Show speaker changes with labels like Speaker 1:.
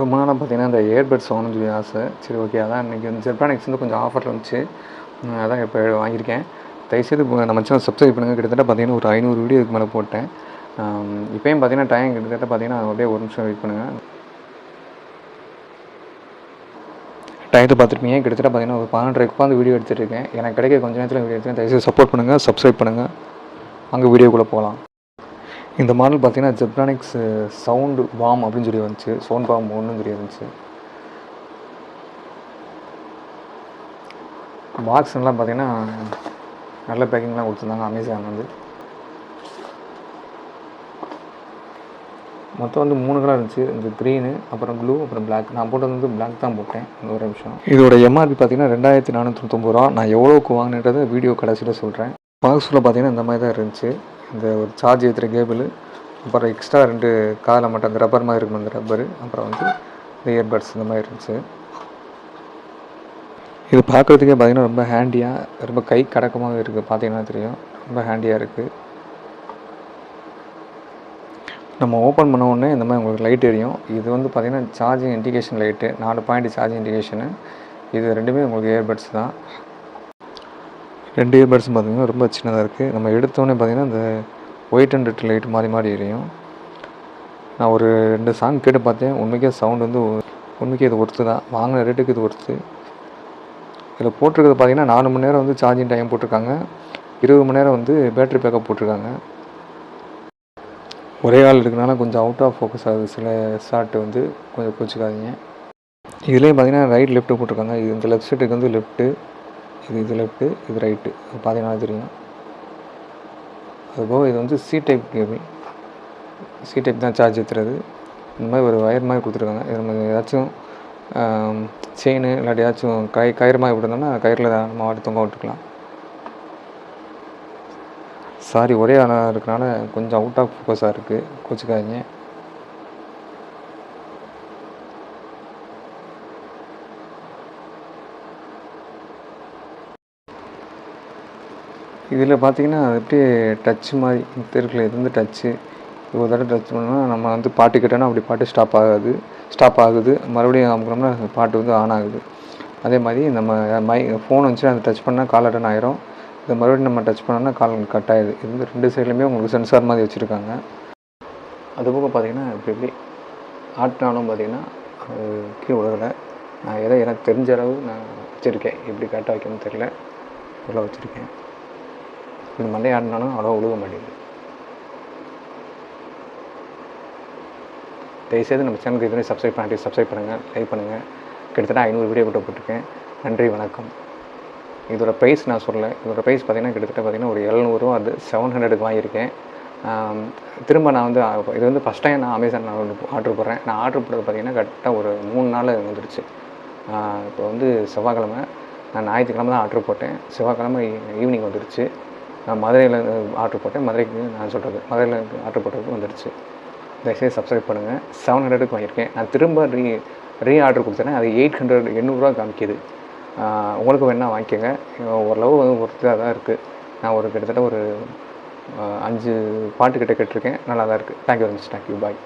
Speaker 1: ரொம்ப நாளாக பார்த்தீங்கன்னா இந்த இயர்பட்ஸ் வாங்கணும்னு சொல்லி ஆசை. சரி ஓகே அதான் இன்றைக்கி வந்து ஜெர்பானிக்ஸ் வந்து கொஞ்சம் ஆஃபரில் இருந்துச்சு அதான் இப்போ வாங்கியிருக்கேன். தயவுசெய்து நம்ம சேனல் சப்ஸ்கிரைப் பண்ணுங்கள் கிட்டத்தட்ட பார்த்தீங்கன்னா ஒரு ஐநூறு வீடியோ இதுக்கு மேலே போட்டேன். இப்போயும் பார்த்தீங்கன்னா டைம் கிட்டத்தட்ட பார்த்தீங்கன்னா அப்படியே ஒரு நிமிஷம் வெயிட் பண்ணுங்கள் டயத்தை பார்த்துருப்பீங்க. கிட்டத்தட்ட பார்த்தீங்கன்னா ஒரு பன்னெண்டரைக்கு உட்காந்து வீடியோ எடுத்துகிட்டு இருக்கேன். எனக்கு கிடைக்க கொஞ்ச நேரத்தில் வீடியோ எடுத்து தயவுசெய்து சப்போர்ட் பண்ணுங்கள் சப்ஸ்கிரைப் பண்ணுங்கள் அங்கே வீடியோக்குள்ளே போகலாம். இந்த மாடல் பார்த்தீங்கன்னா ஜெப்ரானிக்ஸ் சவுண்டு பாம் அப்படின்னு சொல்லி வந்துச்சு. சவுண்ட் பாம் ஒன்றும் சொல்லி இருந்துச்சு பாக்ஸ் எல்லாம் பார்த்தீங்கன்னா நல்ல பேக்கிங்லாம் கொடுத்துருந்தாங்க. அமேசான் வந்து. மொத்தம் வந்து மூணு கலர் இருந்துச்சு. இந்த க்ரீனு அப்புறம் ப்ளூ அப்புறம் பிளாக் நான் போட்டது வந்து பிளாக் தான் போட்டேன். இந்த ஒரு நிமிஷம். இதோட எம்ஆர்பி பார்த்தீங்கன்னா ரெண்டாயிரத்தி நானூற்றி தொண்ணூத்தொம்பது ரூபா. நான் எவ்வளோக்கு வாங்கினேன்றதை வீடியோ கடைசியில் சொல்கிறேன் பாக்ஸில் பார்த்தீங்கன்னா இந்த மாதிரி தான் இருந்துச்சு. இந்த ஒரு சார்ஜ் ஏற்றுற கேபிள் அப்புறம் எக்ஸ்ட்ரா ரெண்டு காதில் மட்டும் அந்த ரப்பர் மாதிரி இருக்கும் அந்த ரப்பரு அப்புறம் வந்து இந்த இயர்பட்ஸ் இந்த மாதிரி இருந்துச்சு. இது பார்க்குறதுக்கே பார்த்திங்கன்னா ரொம்ப ஹேண்டியாக ரொம்ப கை கடக்கமாக இருக்குது பார்த்தீங்கன்னா தெரியும். ரொம்ப ஹேண்டியாக இருக்குது நம்ம ஓப்பன் பண்ண உடனே இந்த மாதிரி உங்களுக்கு லைட் எரியும். இது வந்து பார்த்திங்கன்னா சார்ஜிங் இண்டிகேஷன் லைட்டு நாலு பாயிண்ட் சார்ஜிங் இண்டிகேஷனு இது ரெண்டுமே உங்களுக்கு இயர்பட்ஸ் தான். ரெண்டு இயர்பட்ஸும் பார்த்திங்கன்னா ரொம்ப சின்னதாக இருக்குது நம்ம எடுத்தோடனே பார்த்திங்கன்னா இந்த ஒயிட் அண்ட் ரெட் லைட் மாறி மாறி எரியும். நான் ஒரு ரெண்டு சாங் கேட்டு பார்த்தேன். உண்மைக்கே சவுண்ட் வந்து உண்மைக்கே இது ஒர்த்து தான். வாங்கின ரேட்டுக்கு இது ஒர்த்து இதில் போட்டிருக்கிறது பார்த்தீங்கன்னா நாலு மணி நேரம் வந்து சார்ஜிங் டைம் போட்டிருக்காங்க. இருபது மணி நேரம் வந்து பேட்டரி பேக்கப் போட்டிருக்காங்க. ஒரே ஆள் இருக்கனால கொஞ்சம் அவுட் ஆஃப் ஃபோக்கஸ் ஆகுது. சில ஷாட்டு வந்து கொஞ்சம் கோச்சிக்காதீங்க இதுலேயும் பார்த்தீங்கன்னா ரைட் லெஃப்ட்டு போட்டிருக்காங்க. இது இந்த லெஃப்ட் சைடுக்கு வந்து லெஃப்ட்டு இது இது லெஃப்ட்டு இது ரைட்டு பார்த்தீங்கன்னா தெரியும். அதுபோக இது வந்து C type cable C type தான் சார்ஜ் ஏற்றுறது இந்த மாதிரி ஒரு ஒயர் மாதிரி கொடுத்துருக்காங்க. இது நம்ம ஏதாச்சும் செயின் இல்லாட்டி ஏதாச்சும் கை கயிறு மாதிரி விட்டுருந்தோம்னா கயிறில் நம்ம வாட்டி தொங்க விட்டுக்கலாம். சாரி ஒரே ஆனால் இருக்கனால கொஞ்சம் அவுட் ஆஃப் ஃபோக்கஸாக இருக்குது கோச்சிக்காதீங்க. இதில் பார்த்தீங்கன்னா அது அப்படியே டச்சு மாதிரி இந்த இது வந்து டச்சு ஒரு தடவை டச் பண்ணோம்னா நம்ம வந்து பாட்டு கேட்டோன்னா அப்படி பாட்டு ஸ்டாப் ஆகாது ஸ்டாப் ஆகுது. மறுபடியும் அமுக்கணும்னா பாட்டு வந்து ஆன் ஆகுது. அதே மாதிரி நம்ம மை ஃபோன் வந்துச்சு அதை டச் பண்ணால் கால் அட்டன் ஆயிரும். இதை மறுபடியும் நம்ம டச் பண்ணோம்னா கால் கட் ஆயிடுது. இது வந்து ரெண்டு சைட்லேயுமே உங்களுக்கு சென்சார் மாதிரி வச்சுருக்காங்க. அதுபோக பார்த்திங்கன்னா இப்படி இப்படி ஆட்டினாலும் பார்த்திங்கன்னா அது கீழே விழுகலை. நான் எதை எனக்கு தெரிஞ்ச அளவு நான் வச்சுருக்கேன். எப்படி கரெக்டாக வைக்கணும்னு தெரியல. இவ்வளோ வச்சுருக்கேன். இந்த மண்டை ஆடினாலும் அவ்வளோ உழுக மாட்டேங்குது. தயவுசெய்து நம்ம சேனலுக்கு இதுவரை சப்ஸ்கிரைப் பண்ணிட்டு சப்ஸ்கிரைப் பண்ணுங்கள் லைக் பண்ணுங்கள் கிட்டத்தட்ட ஐநூறு வீடியோ கூட போட்டிருக்கேன். நன்றி வணக்கம். இதோட ப்ரைஸ் நான் சொல்லலை. இதோட ப்ரைஸ் பார்த்தீங்கன்னா கிட்டத்தட்ட பார்த்தீங்கன்னா ஒரு எழுநூறுவா அது செவன் ஹண்ட்ரடுக்கு வாங்கியிருக்கேன். திரும்ப நான் வந்து இது வந்து ஃபஸ்ட் டைம் நான் அமேசான் நான் ஆர்டர் போடுறேன். நான் ஆர்டர் போட்டது பார்த்தீங்கன்னா கரெக்டாக ஒரு மூணு நாள் வந்துடுச்சு இப்போ வந்து செவ்வாய்க்கிழமை நான் ஞாயிற்றுக்கிழமை தான் ஆர்டர் போட்டேன். செவ்வாய்க்கிழமை ஈவினிங் வந்துடுச்சு நான் மதுரையில் ஆர்டர் போட்டேன். மதுரைக்கு நான் சொல்கிறது மதுரையில் ஆர்டர் போட்டதுக்கு வந்துடுச்சு தயவுசெய்து சப்ஸ்கிரைப் பண்ணுங்கள் செவன் ஹண்ட்ரடுக்கு வாங்கியிருக்கேன். நான் திரும்ப ரீ ரீ ஆர்டர் கொடுத்தேன் அது எயிட் ஹண்ட்ரட் எண்ணூறுரூவா காமிக்குது. உங்களுக்கு வேணால் வாங்கிக்கோங்க. ஓரளவு வந்து ஒர்த்தாக தான் இருக்குது நான் ஒரு கிட்டத்தட்ட ஒரு அஞ்சு பாட்டு கிட்ட கேட்டிருக்கேன். நல்லா தான் இருக்குது thank you very much thank you bye